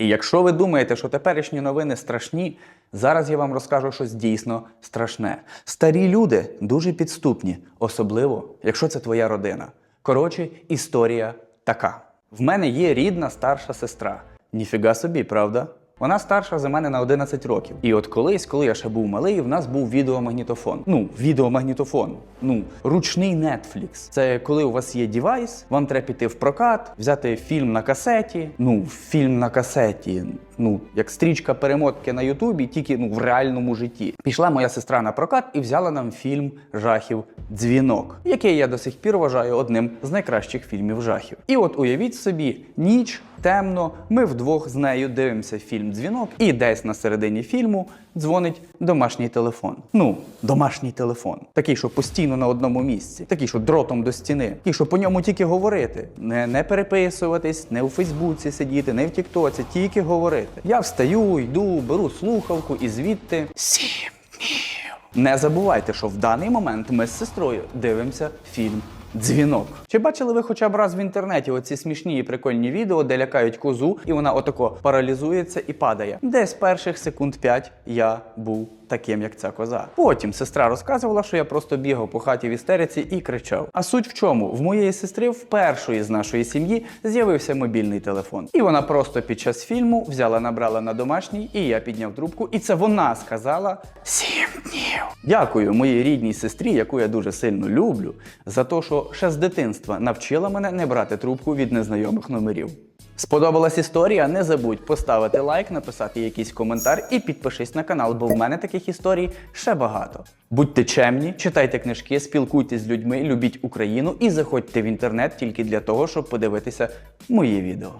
І якщо ви думаєте, що теперішні новини страшні, зараз я вам розкажу щось дійсно страшне. Старі люди дуже підступні, особливо якщо це твоя родина. Коротше, історія така: в мене є рідна старша сестра. Ніфіга собі, правда? Вона старша за мене на 11 років. І от колись, коли я ще був малий, в нас був відеомагнітофон. Ну, відеомагнітофон. Ну, ручний Netflix. Це коли у вас є девайс, вам треба піти в прокат, взяти фільм на касеті. Ну, фільм на касеті. Ну, як стрічка перемотки на Ютубі, тільки ну в реальному житті. Пішла моя сестра на прокат і взяла нам фільм жахів Дзвінок, який я до сих пір вважаю одним з найкращих фільмів жахів. І от уявіть собі, ніч, темно, ми вдвох з нею дивимося фільм Дзвінок, і десь на середині фільму дзвонить домашній телефон. Ну, домашній телефон. Такий, що постійно на одному місці, такий, що дротом до стіни, такий, що по ньому тільки говорити, не, не переписуватись, не у Фейсбуці сидіти, не в Тіктоці, тільки говорити. Я встаю, йду, беру слухавку і звідти сім днів. Не забувайте, що в даний момент ми з сестрою дивимося фільм. Дзвінок. Чи бачили ви хоча б раз в інтернеті оці смішні і прикольні відео, де лякають козу, і вона отако паралізується і падає? Десь перших секунд 5 я був таким, як ця коза. Потім сестра розказувала, що я просто бігав по хаті в істериці і кричав. А суть в чому? В моєї сестри в першої з нашої сім'ї з'явився мобільний телефон. І вона просто під час фільму взяла, набрала на домашній, і я підняв трубку. І це вона сказала днів. Дякую моїй рідній сестрі, яку я дуже сильно люблю, за те, що ще з дитинства навчила мене не брати трубку від незнайомих номерів. Сподобалась історія? Не забудь поставити лайк, написати якийсь коментар і підпишись на канал, бо в мене таких історій ще багато. Будьте чемні, читайте книжки, спілкуйтесь з людьми, любіть Україну і заходьте в інтернет тільки для того, щоб подивитися мої відео.